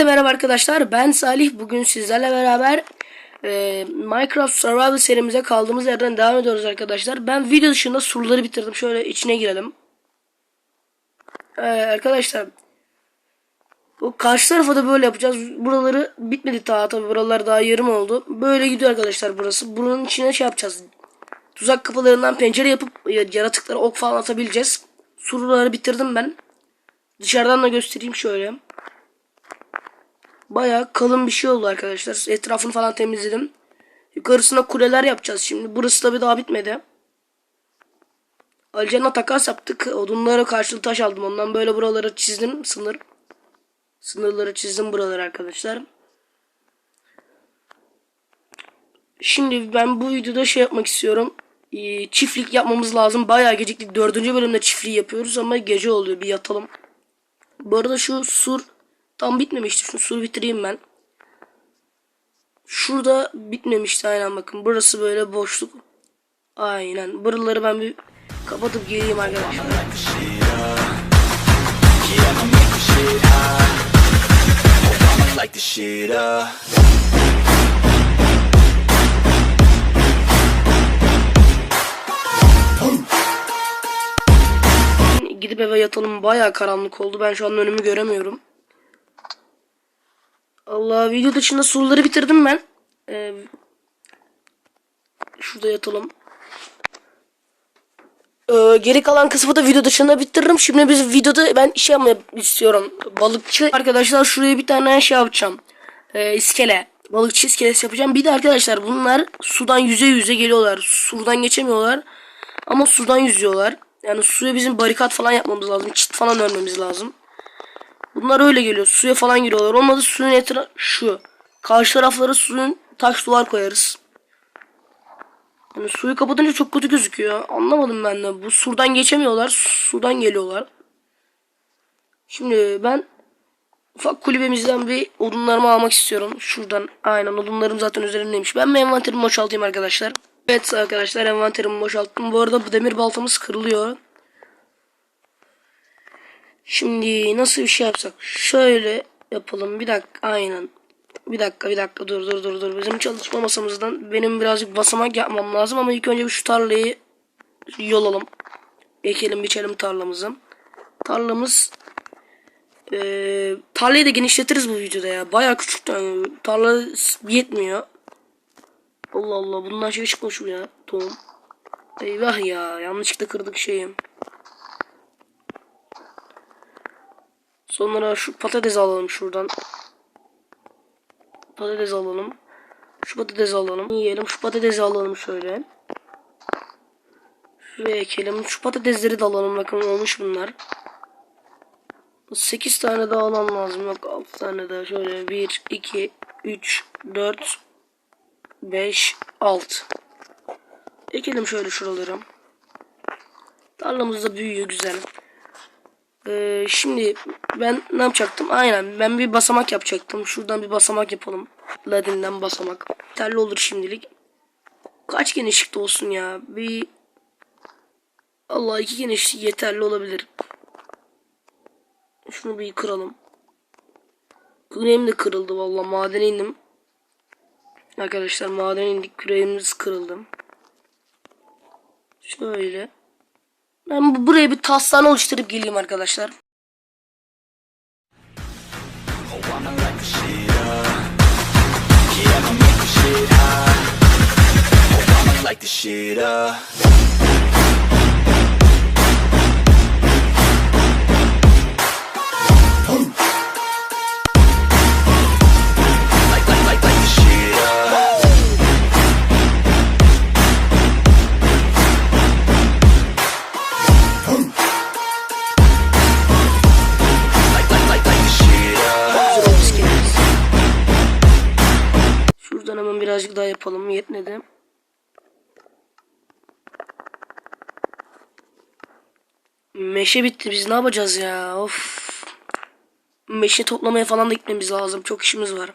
Hepinize merhaba arkadaşlar. Ben Salih. Bugün sizlerle beraber e, Minecraft Survival serimize kaldığımız yerden devam ediyoruz arkadaşlar. Ben video dışında soruları bitirdim. Şöyle içine girelim. E, arkadaşlar bu karşı tarafa da böyle yapacağız. Buraları bitmedi daha tabi buralar daha yarım oldu. Böyle gidiyor arkadaşlar burası. Bunun içine şey yapacağız. Tuzak kapılarından pencere yapıp yaratıklara ok falan atabileceğiz. Soruları bitirdim ben. Dışarıdan da göstereyim şöyle. Bayağı kalın bir şey oldu arkadaşlar. Etrafını falan temizledim. Yukarısına kuleler yapacağız şimdi. Burası tabi daha bitmedi. Alican'la takas yaptık. Odunlara karşılığı taş aldım. Ondan böyle buraları çizdim. Sınır. Sınırları çizdim buraları arkadaşlar. Şimdi ben bu videoda şey yapmak istiyorum. Ee, Çiftlik yapmamız lazım. Bayağı geciktik. Dördüncü bölümde çiftliği yapıyoruz ama gece oluyor. Bir yatalım. Bu arada şu sur tam bitmemişti. Şu suru bitireyim ben. Şurada bitmemişti aynen bakın. Burası böyle boşluk. Aynen. Buraları ben bir kapatıp geleyim arkadaşlar. Gidip eve yatalım. Bayağı karanlık oldu. Ben şu an önümü göremiyorum. Allah video dışında soruları bitirdim ben. Ee, şurada yatalım. Ee, geri kalan kısmı da video dışında bitiririm. Şimdi biz videoda ben şey yapmak istiyorum. Balıkçı arkadaşlar şuraya bir tane şey yapacağım. Ee, iskele. Balıkçı iskelesi yapacağım. Bir de arkadaşlar bunlar sudan yüze yüze geliyorlar. Sudan geçemiyorlar. Ama sudan yüzüyorlar. Yani suya bizim barikat falan yapmamız lazım. Çit falan örmemiz lazım. Bunlar öyle geliyor. Suya falan giriyorlar. Olmadı suyun etrafı şu. Karşı taraflara suyun taş duvar koyarız. Yani suyu kapatınca çok kötü gözüküyor. Anlamadım ben de. Bu surdan geçemiyorlar. Sudan geliyorlar. Şimdi ben ufak kulübemizden bir odunlarımı almak istiyorum. Şuradan aynen odunlarım zaten üzerindeymiş. Ben bir envanterimi boşaltayım arkadaşlar. Evet arkadaşlar envanterimi boşalttım. Bu arada bu demir baltamız kırılıyor. Şimdi nasıl bir şey yapsak? Şöyle yapalım. Bir dakika aynen. Bir dakika bir dakika dur dur dur dur. Bizim çalışma masamızdan benim birazcık basamak yapmam lazım ama ilk önce şu tarlayı yolalım. Ekelim biçelim tarlamızı. Tarlamız ee, tarlayı da genişletiriz bu videoda ya. Baya küçük yani. Tarla yetmiyor. Allah Allah bundan şey çıkmış bu ya. Tohum. Eyvah ya yanlışlıkla kırdık şeyi. Sonra şu patates alalım şuradan. Patates alalım. Şu patates alalım. Yiyelim. Şu patatesi alalım şöyle. Şuraya ekelim. Şu patatesleri de alalım. Bakın olmuş bunlar. 8 tane daha almam lazım. Yok 6 tane daha. Şöyle 1, 2, 3, 4, 5, 6. Ekelim şöyle şuraları. Tarlamız da büyüyor güzel. Ee, şimdi ben ne yapacaktım? Aynen ben bir basamak yapacaktım. Şuradan bir basamak yapalım. Ladin'den basamak. Yeterli olur şimdilik. Kaç genişlikte olsun ya? Bir Allah iki genişlik yeterli olabilir. Şunu bir kıralım. Küreğim de kırıldı valla madene indim. Arkadaşlar maden indik küreğimiz kırıldı. Şöyle. Ben bu- buraya bir taslağını oluşturup geleyim arkadaşlar. Light the shit up. Yetmedi. Meşe bitti. Biz ne yapacağız ya? Of. Meşe toplamaya falan da gitmemiz lazım. Çok işimiz var.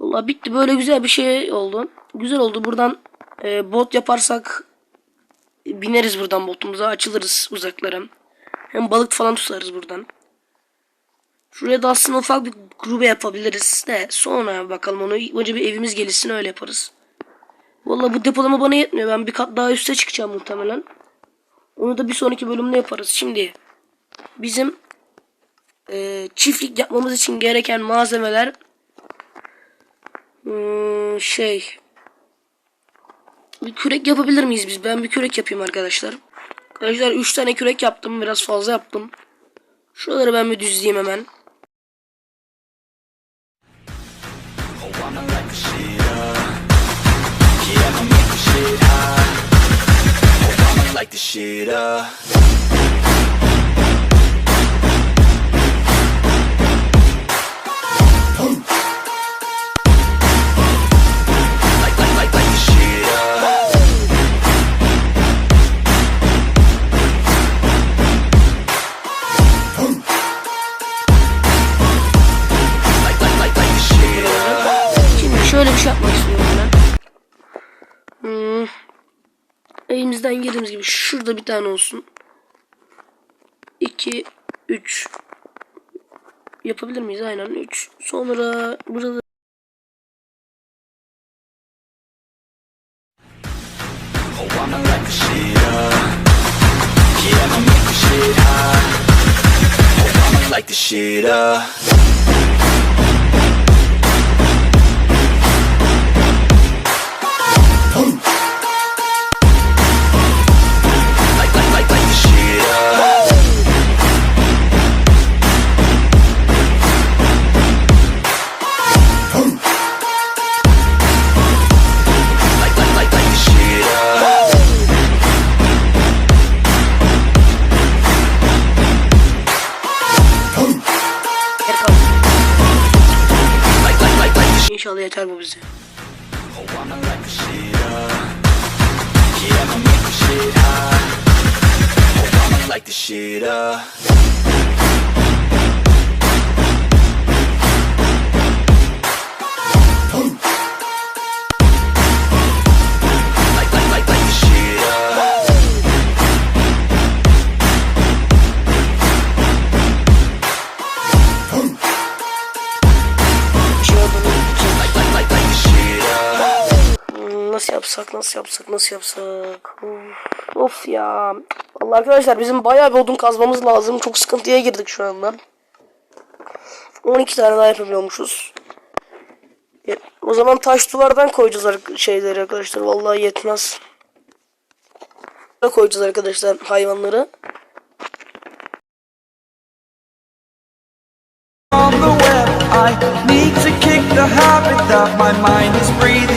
Vallahi bitti. Böyle güzel bir şey oldu. Güzel oldu. Buradan e, bot yaparsak bineriz buradan botumuza. Açılırız uzaklara. Hem balık falan tutarız buradan. Şuraya da aslında ufak bir grubu yapabiliriz de sonra bakalım onu önce bir evimiz gelişsin öyle yaparız. Vallahi bu depolama bana yetmiyor. Ben bir kat daha üste çıkacağım muhtemelen. Onu da bir sonraki bölümde yaparız. Şimdi bizim e, çiftlik yapmamız için gereken malzemeler hmm, şey bir kürek yapabilir miyiz biz? Ben bir kürek yapayım arkadaşlar. Arkadaşlar 3 tane kürek yaptım. Biraz fazla yaptım. Şuraları ben bir düzleyeyim hemen. Light the shit up. Elimizden geldiğimiz gibi şurada bir tane olsun. 2 3 Yapabilir miyiz? Aynen 3. Sonra burada Oh, I'ma light the İnşallah yeter bu bize. Oh, light the shit up. Nasıl yapsak nasıl yapsak? Of, of ya. Vallahi arkadaşlar bizim bayağı bir odun kazmamız lazım. Çok sıkıntıya girdik şu anda. 12 tane daha yapabiliyormuşuz. O zaman taş duvardan koyacağız şeyleri arkadaşlar. Vallahi yetmez. Koyacağız arkadaşlar hayvanları. On the web. I need to kick the habit that my mind is breathing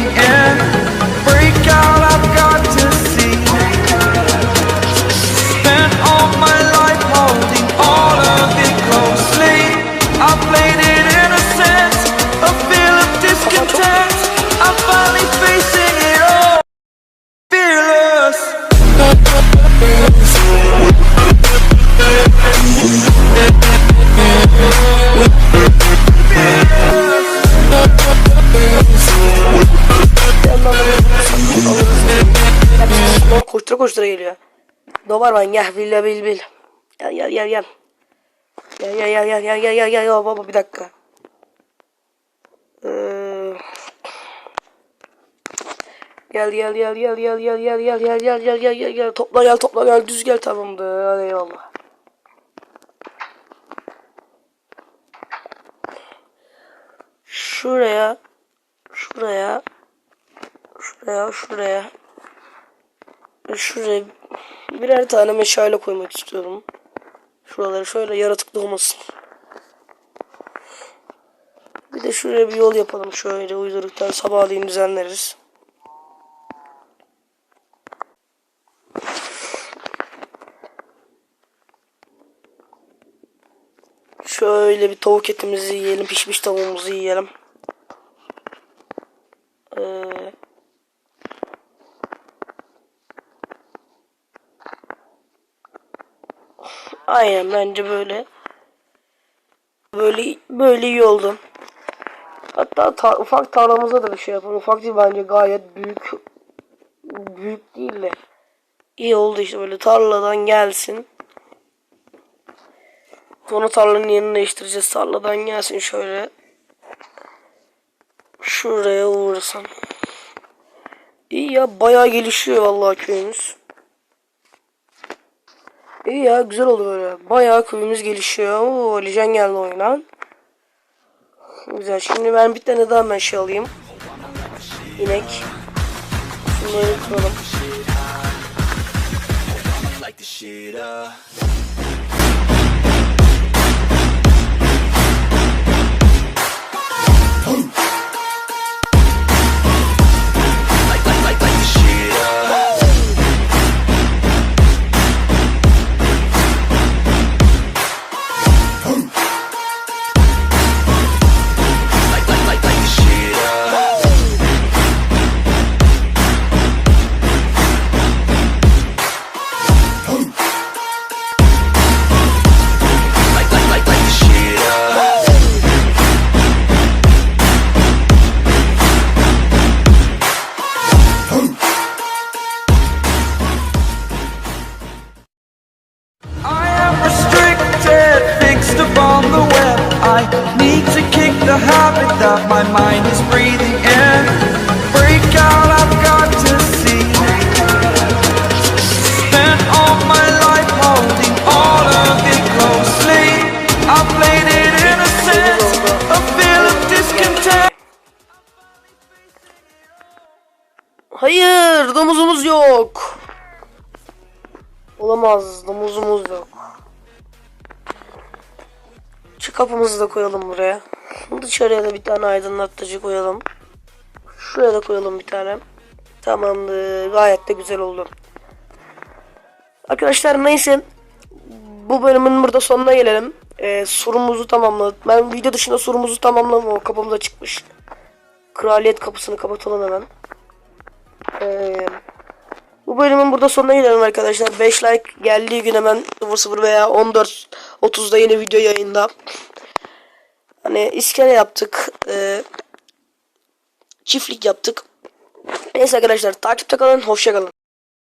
koştura geliyor. Dobarman gel bil bil bil. Gel gel gel gel. Gel gel gel gel gel gel gel gel gel baba bir dakika. Ee, Gel gel gel gel gel gel gel gel gel gel gel gel gel gel topla gel topla gel düz gel tamamdır hadi eyvallah. Şuraya şuraya şuraya şuraya şuraya birer tane meşale koymak istiyorum. Şuraları şöyle yaratıklı olmasın. Bir de şuraya bir yol yapalım şöyle uyduruktan sabahleyin düzenleriz. Şöyle bir tavuk etimizi yiyelim, pişmiş tavuğumuzu yiyelim. Ee, aynen bence böyle. Böyle böyle iyi oldu. Hatta ta- ufak tarlamıza da bir şey yapalım. Ufak değil bence gayet büyük. Büyük değil de. İyi oldu işte böyle tarladan gelsin. Sonra tarlanın yerini değiştireceğiz. Tarladan gelsin şöyle. Şuraya uğrasam. İyi ya bayağı gelişiyor vallahi köyümüz. İyi ya güzel oldu böyle. Bayağı köyümüz gelişiyor. Oo, Alican geldi oyuna. Güzel. Şimdi ben bir tane daha ben şey alayım. İnek. Şunları kuralım. Need to kick the habit that my mind is breathing in. Break out, I've got to see. Spent all my life holding all of it closely. I played it innocent, a feel of discontent. Hayır domuzumuz yok. Olamaz domuzumuz yok. Kapımızı da koyalım buraya. Dışarıya da bir tane aydınlatıcı koyalım. Şuraya da koyalım bir tane. Tamamdır. Gayet de güzel oldu. Arkadaşlar neyse. Bu bölümün burada sonuna gelelim. Ee, sorumuzu tamamladık. Ben video dışında sorumuzu tamamladım. O kapımda çıkmış. Kraliyet kapısını kapatalım hemen. Ee, bu bölümün burada sonuna gelelim arkadaşlar. 5 like geldiği gün hemen 00 veya 14.30'da yeni video yayında. Hani iskele yaptık. Ee, çiftlik yaptık. Neyse arkadaşlar takipte kalın. Hoşça kalın.